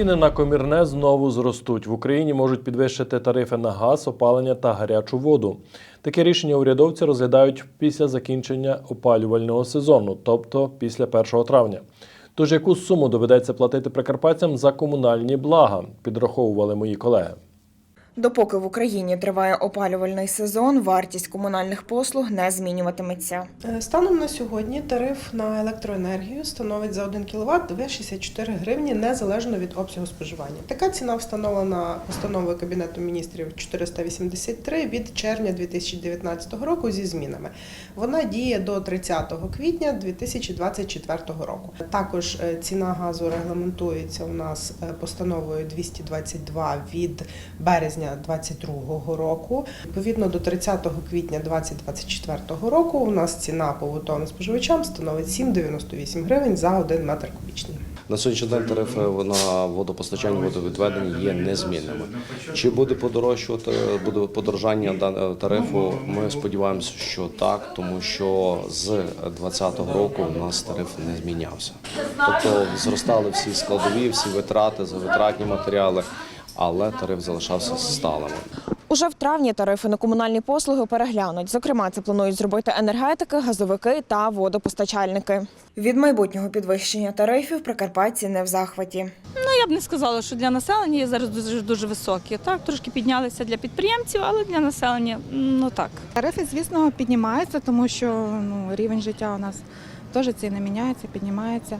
Ціни на комірне знову зростуть. В Україні можуть підвищити тарифи на газ, опалення та гарячу воду. Таке рішення урядовці розглядають після закінчення опалювального сезону, тобто після 1 травня. Тож яку суму доведеться платити прикарпатцям за комунальні блага, підраховували мої колеги. Допоки в Україні триває опалювальний сезон, вартість комунальних послуг не змінюватиметься. Е, Станом на сьогодні тариф на електроенергію становить за 1 кВт 264 гривні незалежно від обсягу споживання. Така ціна встановлена постановою Кабінету міністрів 483 від червня 2019 року зі змінами. Вона діє до 30 квітня 2024 року. Також е, ціна газу регламентується у нас е, постановою 222 від березня 2022 року. Відповідно до 30 квітня 2024 року у нас ціна побутовим споживачам становить 7,98 гривень за 1 метр кубічний. На сьогоднішній день тарифи на водопостачання, водовідведення є незмінними. Чи буде подорожчувати, буде подорожання дан- тарифу? Ми сподіваємося, що так, тому що з 2020 року у нас тариф не змінявся. Тобто зростали всі складові, всі витрати за витратні матеріали, але тариф залишався сталим. Уже в травні тарифи на комунальні послуги переглянуть. Зокрема, це планують зробити енергетики, газовики та водопостачальники. Від майбутнього підвищення тарифів прикарпатці не в захваті. Ну, я б не сказала, що для населення є зараз дуже дуже високі. Так, трошки піднялися для підприємців, але для населення ну так. Тарифи, звісно, піднімаються, тому що ну, рівень життя у нас теж ціни міняються, піднімається.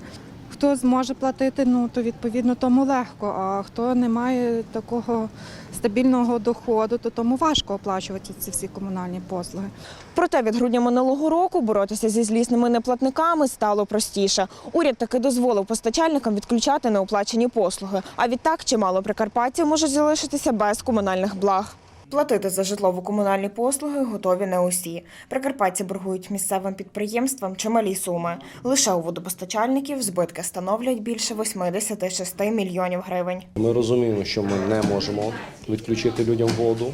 Хто зможе платити, ну то відповідно тому легко. А хто не має такого стабільного доходу, то тому важко оплачувати ці всі комунальні послуги. Проте від грудня минулого року боротися зі злісними неплатниками стало простіше. Уряд таки дозволив постачальникам відключати неоплачені послуги. А відтак чимало прикарпатців можуть залишитися без комунальних благ. Платити за житлово-комунальні послуги готові не усі. Прикарпатці боргують місцевим підприємствам чималі суми. Лише у водопостачальників збитки становлять більше 86 мільйонів гривень. Ми розуміємо, що ми не можемо відключити людям воду,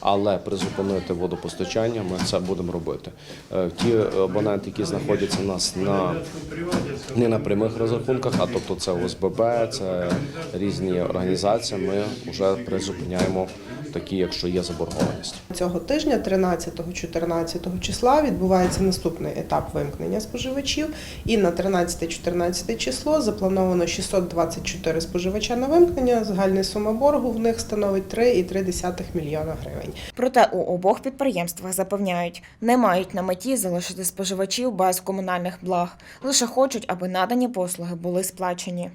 але призупинити водопостачання ми це будемо робити. Е, Ті абоненти, які знаходяться у нас на не на прямих розрахунках, а тобто це ОСББ, це різні організації. Ми вже призупиняємо такі, якщо є заборгованість. Цього тижня, 13-14 числа, відбувається наступний етап вимкнення споживачів. І на 13-14 число заплановано 624 споживача на вимкнення. Загальна сума боргу в них становить 3,3 мільйона гривень. Проте у обох підприємствах запевняють, не мають на меті залишити споживачів без комунальних благ. Лише хочуть, аби надані послуги були сплачені.